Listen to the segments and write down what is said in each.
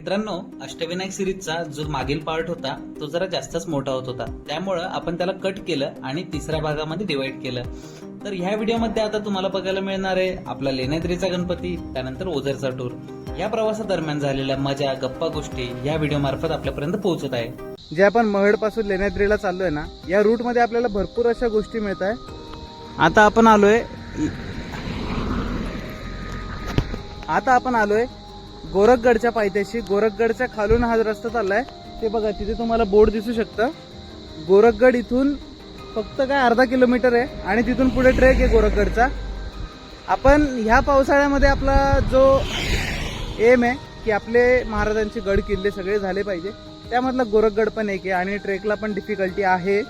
मित्रांनो अष्टविनायक सिरीजचा जो मागील पार्ट होता तो जरा जास्तच मोठा होत होता. त्यामुळं आपण त्याला कट केलं आणि तिसऱ्या भागामध्ये डिवाइड केलं. तर ह्या व्हिडिओमध्ये आता तुम्हाला बघायला मिळणार आहे आपला लेण्याद्रीचा गणपती त्यानंतर ओझरचा टूर या प्रवासादरम्यान झालेल्या मजा गप्पा गोष्टी या व्हिडिओ मार्फत आपल्यापर्यंत पोहोचत आहे. जे आपण महडपासून लेण्याद्रीला चाललोय ना या रूटमध्ये आपल्याला भरपूर अशा गोष्टी मिळत आहे आता आपण आलोय आता आपण आलोय गोरखगडच्या पायथ्याशी. गोरखगडच्या खालून हा रस्ता चाललाय ते बघा तिथे तुम्हाला बोर्ड दिसू शकतं. गोरखगड इथून फक्त काय अर्धा किलोमीटर आहे आणि तिथून पुढे ट्रेक आहे गोरखगडचा. आपण ह्या पावसाळ्यामध्ये आपला जो एम आहे की आपले महाराजांचे गड किल्ले सगळे झाले पाहिजे. त्यामधला गोरखगड पण एक आहे आणि ट्रेकला पण डिफिकल्टी आहे.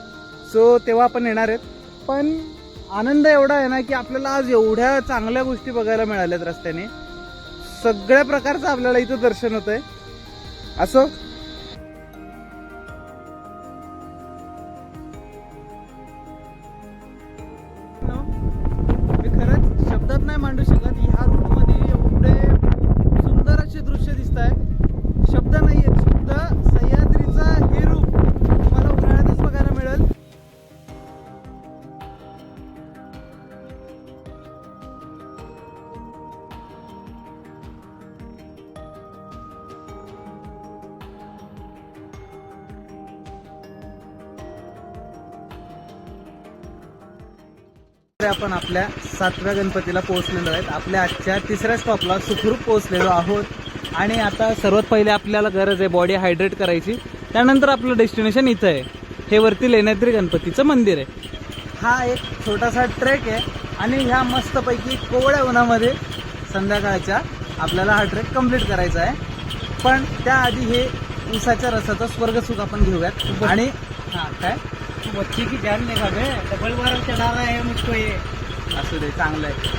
सो तेव्हा आपण येणार आहेत. पण आनंद एवढा आहे ना की आपल्याला आज एवढ्या चांगल्या गोष्टी बघायला मिळाल्यात रस्त्याने. सगळ्या प्रकारचं आपल्याला इथं दर्शन होत आहे असो? आपण आपल्या सातव्या गणपतीला पोहोचलेलो आहेत. आपल्या आजच्या तिसऱ्या स्टॉपला सुखरूप पोहोचलेलो आहोत. आणि आता सर्वात पहिले आपल्याला गरज आहे बॉडी हायड्रेट करायची. त्यानंतर आपलं डेस्टिनेशन इथं आहे. हे वरती लेण्याद्री गणपतीचं मंदिर आहे. हा एक छोटासा ट्रेक आहे. आणि ह्या मस्तपैकी कोवळ्या उन्हामध्ये संध्याकाळच्या आपल्याला हा ट्रेक कंप्लीट करायचा आहे. पण त्याआधी हे ऊसाच्या रसाचं स्वर्गसुख आपण घेऊयात. आणि हा काय? तू बच्ची की जान का बे डबल बारह चढा रहा है. मुझको ये असू दे चांगलं आहे.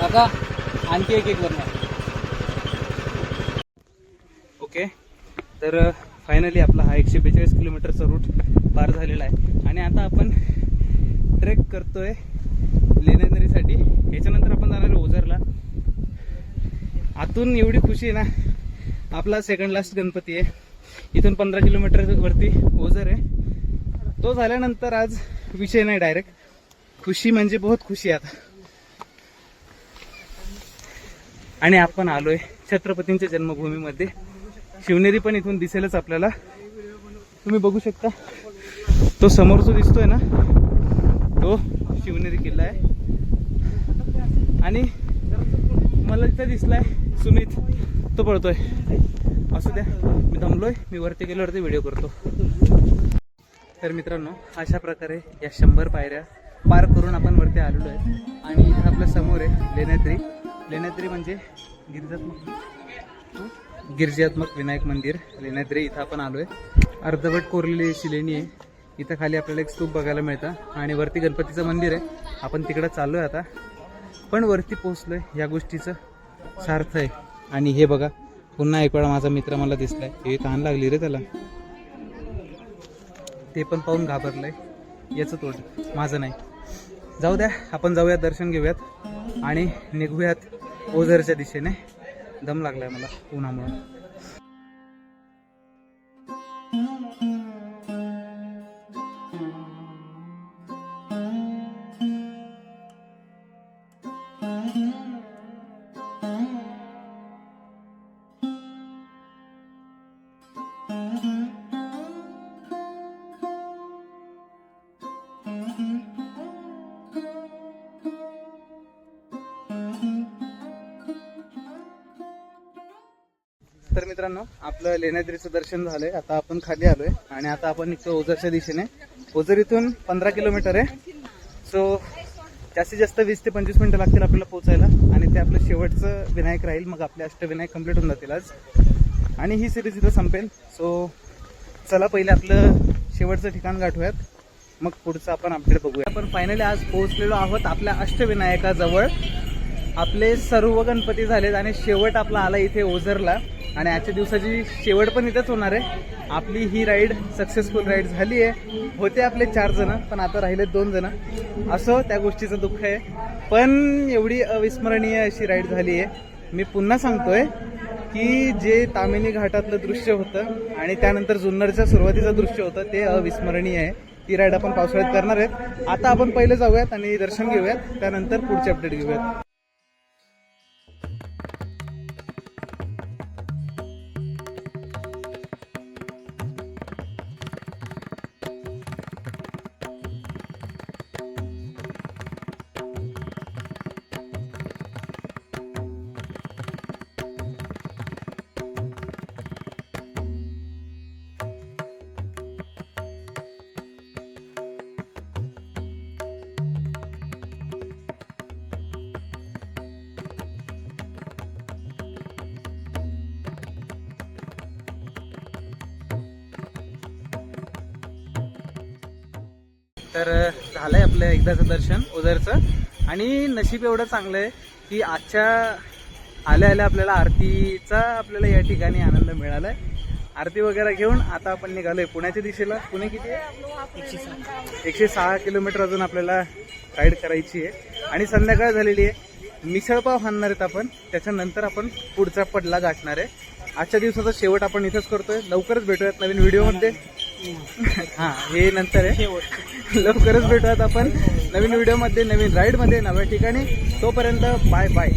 काका आणखी एक एक बनवा ओके तर फायनली आपला हा एकशे बेचाळीस किलोमीटरचा रूट पार झालेला आहे. आणि आता आपण ट्रेक करतोय लेण्याद्रीसाठी. याच्यानंतर आपण जाणार आहे ओझरला. आतून एवढी खुशी आहे ना. आपला सेकंड लास्ट गणपती आहे. इथून पंधरा किलोमीटर वरती ओझर आहे. तो झाल्यानंतर आज विषय नाही डायरेक्ट खुशी म्हणजे बहुत खुशी आहे आता. आणि आपण आलोय छत्रपतींच्या जन्मभूमीमध्ये. शिवनेरी पण इथून दिसेलच आपल्याला. तुम्ही बघू शकता. तो समोर जो दिसतोय ना. तो शिवनेरी किल्ला आहे. आणि मला इथं दिसलाय सुमित. तो पळतोय. असू द्या मी थांबलोय. मी वरती गेल्यावरती व्हिडिओ करतो. तर मित्रांनो अशा प्रकारे या शंभर पायऱ्या पार करून आपण वरती आलेलो आहे. आणि इथं आपल्यासमोर आहे लेण्याद्री. लेण्याद्री म्हणजे गिरिजात्मक गिरिजात्मक विनायक मंदिर. लेण्याद्री इथं आपण आहे अर्धवट कोरलेली अशी लेणी आहे. इथं खाली आपल्याला एक स्तूप बघायला मिळतं. आणि वरती गणपतीचं मंदिर आहे. आपण तिकडं चाललोय आता. पण वरती पोहोचलोय. या गोष्टीचं सार्थ आहे. आणि हे बघा पुन्हा एक वेळा माझा मित्र मला दिसलाय. हे तहान लागली रे त्याला. ते पण पाहून घाबरलंय. याचं तोड. माझं नाही. जाऊ द्या आपण जाऊयात दर्शन घेऊयात. आणि निघूयात ओझरच्या दिशेने. दम लागलाय मला उन्हामुळे. तर मित्रांनो आपलं लेण्याद्रीचं दर्शन झालंय. आता आपण खाली आलोय आणि आता आपण निघतो ओझरच्या दिशेने. ओझर इथून पंधरा किलोमीटर आहे. सो जास्तीत जास्त वीस ते पंचवीस मिनिटं लागतील आपल्याला पोहोचायला आणि ते आपलं शेवटचं विनायक राहील. मग आपले अष्टविनायक कंप्लीट होऊन जातील आज. आणि ही सिरीज इथं संपेल. सो चला पहिले आपलं शेवटचं ठिकाण गाठूयात. मग पुढचं आपण अपडेट बघूया. आपण फायनली आज पोहोचलेलो आहोत आपल्या अष्टविनायकाजवळ. आपले सर्व गणपती झालेत आणि शेवट आपला आला इथे ओझरला. आणि आजच्या दिवसाची शेवट पण इथंच होणार आहे. आपली ही राईड सक्सेसफुल राईड झाली आहे. होते आपले चार जण पण आता राहिले दोन जण. असं त्या गोष्टीचं दुःख आहे. पण एवढी अविस्मरणीय अशी राईड झाली आहे. मी पुन्हा सांगतोय की जे तामिनी घाटातलं दृश्य होतं आणि त्यानंतर जुन्नरच्या सुरुवातीचं दृश्य होतं ते अविस्मरणीय आहे. ती राईड आपण पावसाळ्यात करणार आहेत. आता आपण पहिले जाऊयात आणि दर्शन घेऊयात. त्यानंतर पुढचे अपडेट घेऊयात. तर झालंय आपलं एकदाचं दर्शन उदरचं. आणि नशीब एवढं चांगलं आहे की आजच्या आल्या आल्या आपल्याला आरतीचा आपल्याला या ठिकाणी आनंद मिळालाय. आरती वगैरे घेऊन आता आपण निघालोय पुण्याच्या दिशेला. पुणे किती आहे? एकशे सहा. किलोमीटर अजून आपल्याला राईड करायची आहे. आणि संध्याकाळ झालेली आहे. मिसळपाव खाणार आहेत आपण. त्याच्यानंतर आपण पुढचा पडला गाठणार आहे. आजच्या दिवसाचा शेवट आपण इथंच करतोय. लवकरच भेटूयात नवीन व्हिडिओमध्ये हा हे नंतर आहे. लवकरच भेटूयात आपण. नवीन व्हिडिओमध्ये नवीन राईडमध्ये नव्या ठिकाणी. तोपर्यंत बाय बाय.